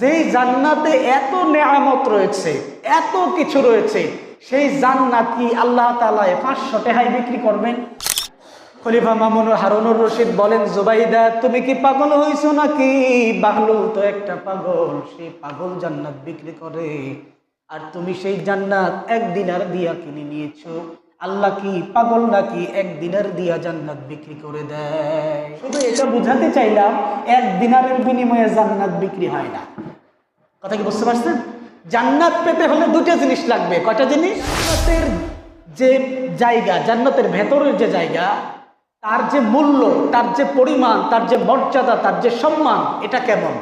যেই জান্নাতে এত নেয়ামত রয়েছে, এত কিছু রয়েছে, সেই জান্নাত কি আল্লাহ তালায় পাঁচশো টেহাই বিক্রি করবেন? খলিফা মামুনুর হারুনুর রশিদ বলেন, জুবাইদা, তুমি কি পাগল হইছো নাকি? বাহলুল তো একটা পাগল সেই পাগল জান্নাত বিক্রি করে। আর তুমি সেই জান্নাত এক দিনার দিয়া কিনে নিয়েছো। আল্লাহ কি পাগল নাকি এক দিনার দিয়া জান্নাত বিক্রি করে দেয়? শুধু এটা বুঝাতে চাইলাম, এক দিনারের বিনিময়ে জান্নাত বিক্রি হয় না। কথা কি বুঝতে পারছেন? জান্নাত পেতে হলে দুটো জিনিস লাগবে। কয়টা জিনিস? জান্নাতের যে জায়গা, জান্নাতের ভেতরের যে জায়গা, তার যে মূল্য, তার যে পরিমাণ, তার যে মর্যাদা, তার যে সম্মান, এটা কেমন?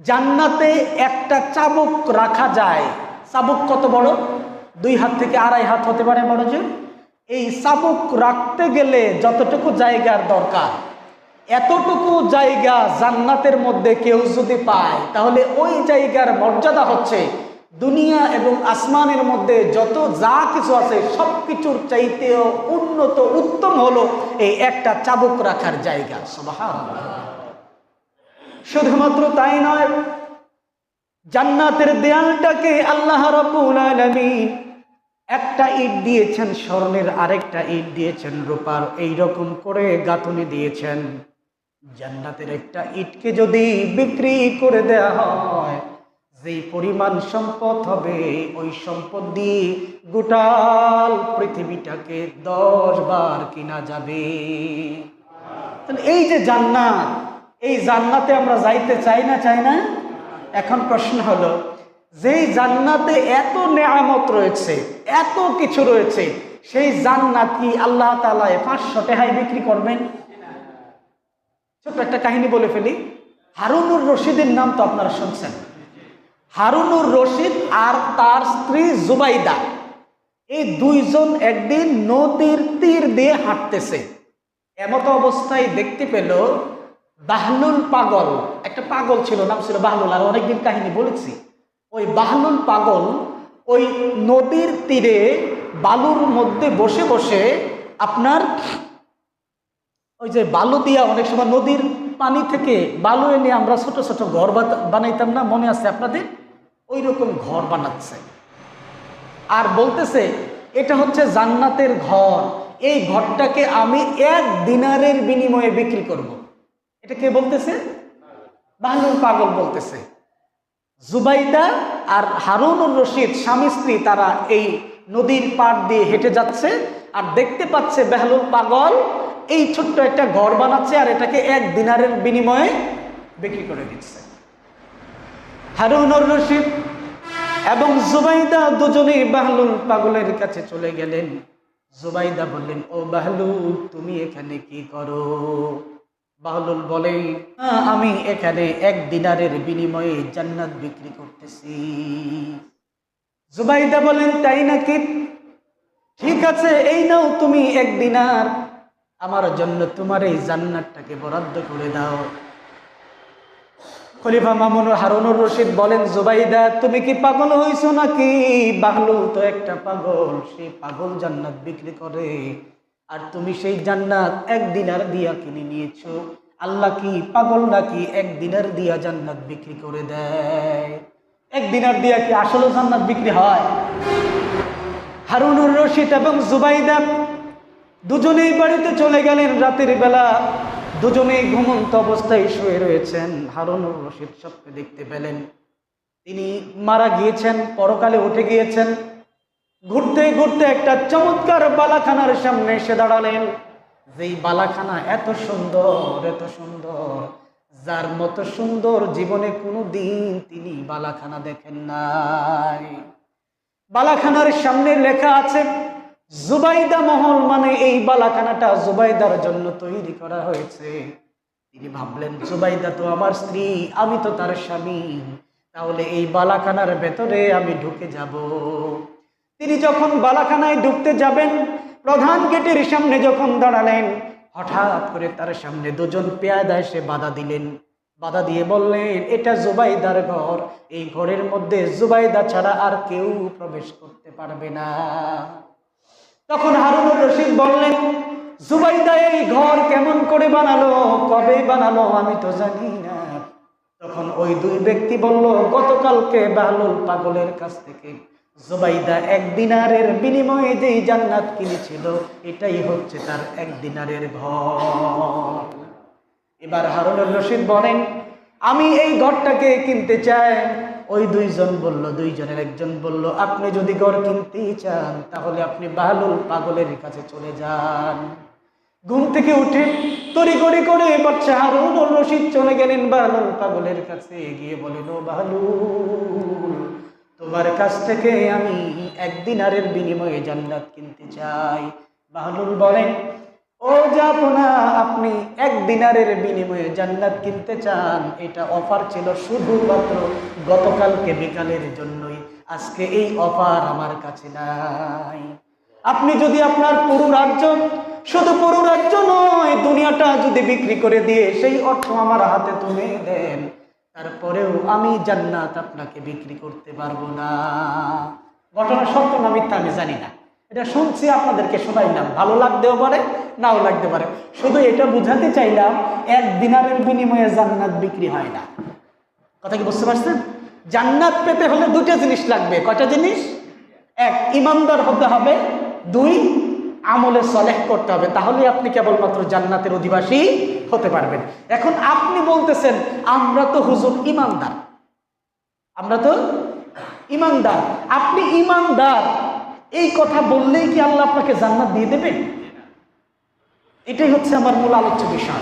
জান্নাতে একটা চাবুক রাখা যায়। চাবুক কত বড়? দুই হাত থেকে আড়াই হাত হতে পারে, বড় যে। এই চাবুক রাখতে গেলে যতটুকু জায়গার দরকার এতটুকু জায়গা জান্নাতের মধ্যে কেউ যদি পায়, তাহলে ওই জায়গার মর্যাদা হচ্ছে দুনিয়া এবং আসমানের মধ্যে যত যা কিছু আছে সব কিছুর চাইতেও উন্নত, উত্তম হলো এই একটা চাবুক রাখার জায়গা। শুধুমাত্র তাই নয়, জান্নাতের দেয়ালটাকে আল্লাহ আলামিন একটা ইট দিয়েছেন, স্বর্ণের আরেকটা ইট দিয়েছেন, রূপার এইরকম করে গাঁথনি দিয়েছেন জান্নাতের একটা ইটকে যদি বিক্রি করে দেয়া হয়, যেই পরিমাণ সম্পদ হবে, ওই সম্পদ দিয়ে গোটাল পৃথিবীটাকে দশ বার কিনা যাবে। এই যে জান্নাত, এই জান্নাতে আমরা যাইতে চাই না চাই না? এখন প্রশ্ন হলো, যেই জান্নাতে এত নেয়ামত রয়েছে, এত কিছু রয়েছে, সেই জান্নাত কি আল্লাহ তালায় পাঁচশো টেহাই বিক্রি করবেন? একটা কাহিনী বলে ফেলি। হারুনুর রশিদের নাম তো আপনারা শুনছেন। হারুনুর রশিদ আর তার স্ত্রী জুবাইদা, এই দুইজন একদিন নদীর তীর দিয়ে হাঁটতেছে। এমত অবস্থায় দেখতে পেল বাহলুল পাগল, একটা পাগল ছিল, নাম ছিল বাহলুল, আর অনেকদিন কাহিনী বলেছি। ওই বাহলুল পাগল ওই নদীর তীরে বালুর মধ্যে বসে বসে আপনার ওই যে বালু দিয়া অনেক সময় নদীর পানি থেকে বালু এনে আমরা ছোট ছোট ঘর বানাইতাম না? মনে আছে আপনাদের? ওই রকম ঘর বানাচ্ছে। আর বলতেছে, এটা হচ্ছে জান্নাতের ঘর। এই ঘরটাকে আমি এক দিনারের বিনিময়ে বিক্রি করব। এটা কে বলতেছে? বাহলুল পাগল বলতেছে। জুবাইদা আর হারুনুর রশিদ স্বামী স্ত্রী তারা এই নদীর পাড় দিয়ে হেঁটে যাচ্ছে আর দেখতে পাচ্ছে বেহলুল পাগল এই ছোট্ট একটা ঘর বানাচ্ছে আর এটাকে এক দিনারের বিনিময়ে বিক্রি করে দিচ্ছে। হারুনুর রশিদ এবং জুবাইদা দুজনেই বাহলুল পাগলের কাছে চলে গেলেন। জুবাইদা বললেন ও বাহলুল তুমি এখানে কি করো? বাহলুল বলে "আহ, আমি এখানে এক দিনারের বিনিময়ে জান্নাত বিক্রি করতেছি। জুবাইদা বলেন তাই নাকি? ঠিক আছে এই নাও তুমি এক দিনার আমার জন্য তোমার এই জান্নাতটাকে বরাদ্দ করে দাও। খলিফা মামুনুর হারুনুর রশিদ বলেন, জুবাইদা, তুমি কি পাগল হইছো নাকি? বাহলুল তো একটা পাগল সেই পাগল জান্নাত বিক্রি করে। আর তুমি সেই জান্নাত এক দিনার দিয়া কিনে নিয়েছো। আল্লাহ কি পাগল নাকি এক দিনার দিয়া জান্নাত বিক্রি করে দেয়? এক দিনার দিয়া কি আসলে জান্নাত বিক্রি হয়? হারুনুর রশিদ এবং জুবাইদা দুজনেই বাড়িতে চলে গেলেন রাতের বেলা। দুজনেই ঘুমন্ত অবস্থায় শুয়ে রয়েছেন। হারুনুর রশিদ স্বপ্নে দেখতে পেলেন। তিনি মারা গিয়েছেন, পরকালে উঠে গিয়েছেন। ঘুরতে ঘুরতে একটা চমৎকার বালাখানার সামনে এসে দাঁড়ালেন। যেই বালাখানা এত সুন্দর এত সুন্দর, যার মতো সুন্দর জীবনে কোনো দিন তিনি বালাখানা দেখেন নাই। বালাখানার সামনে লেখা আছে জুবাইদা মহল মানে এই বালাখানাটা জুবাইদার জন্য তৈরি করা হয়েছে। তিনি ভাবলেন, জুবাইদা তো আমার স্ত্রী, আমি তো তার স্বামী। তাহলে এই বালাখানার ভেতরে আমি ঢুকে যাব। তিনি যখন বালাখানায় ঢুকতে যাবেন, প্রধান গেটের সামনে যখন দাঁড়ালেন, হঠাৎ করে তার সামনে দুজন পেয়াদা এসে বাধা দিলেন। বাধা দিয়ে বললেন, এটা জুবাইদার ঘর। এই ঘরের মধ্যে জুবাইদা ছাড়া আর কেউ প্রবেশ করতে পারবে না। তখন হারুনুর রশিদ বললেন, জুবাইদা, এই ঘর কেমন করে বানালো? কবে বানালো? আমি তো জানি না। তখন ওই দুই ব্যক্তি বলল, গতকালকে বাহলুল পাগলের কাছ থেকে জুবাইদা এক দিনারের বিনিময়ে যেই জান্নাত কিনেছিল, এটাই হচ্ছে তার এক দিনারের ঘর। এবার হারুনুর রশিদ বলেন আমি এই ঘরটাকে কিনতে চাই। ওই দুইজন বলল, দুইজনের একজন বলল, আপনি যদি ঘর কিনতেই চান, তাহলে আপনি বাহলুল পাগলের কাছে চলে যান। ঘুম থেকে উঠে তরি করে করে বাচ্চা হারুন রশিদ চলে গেলেন বাহলুল পাগলের কাছে। গিয়ে বলেন ও বাহলুল তোমার কাছ থেকে আমি একদিন আরের বিনিময়ে জান্নাত কিনতে চাই। বাহলুল বলেন ও যাপনা আপনি এক দিনারের বিনিময়ে জান্নাত কিনতে চান। এটা অফার ছিল শুধুমাত্র গতকালকে বিকালের জন্যই। আজকে এই অফার আমার কাছে নাই। আপনি যদি আপনার পুরো রাজ্য, শুধু পুরো রাজ্য নয়, দুনিয়াটা যদি বিক্রি করে দিয়ে সেই অর্থ আমার হাতে তুলে দেন, তারপরেও আমি জান্নাত আপনাকে বিক্রি করতে পারব না। ঘটনা সত্য না মিথ্যা আমি জানি না। এটা শুনছি আপনাদেরকে শোনাইলাম ভালো লাগতেও পারে, নাও লাগতে পারে। শুধু এটা বুঝাতে চাইলাম, এক দিনারের বিনিময়ে জান্নাত বিক্রি হয় না। কথা কি বুঝতে পারছেন? জান্নাত পেতে হলে দুটো জিনিস লাগবে। কটা জিনিস? এক, ইমানদার হতে হবে। দুই, আমলে সলেহ করতে হবে। তাহলে আপনি কেবলমাত্র জান্নাতের অধিবাসী হতে পারবেন। এখন আপনি বলতেছেন, আমরা তো হুজুর ইমানদার। আমরা তো ইমানদার। আপনি ইমানদার এই কথা বললেই কি আল্লাহ আপনাকে জান্নাত দিয়ে দেবেন? এটাই হচ্ছে আমার মূল আলোচ্য বিষয়।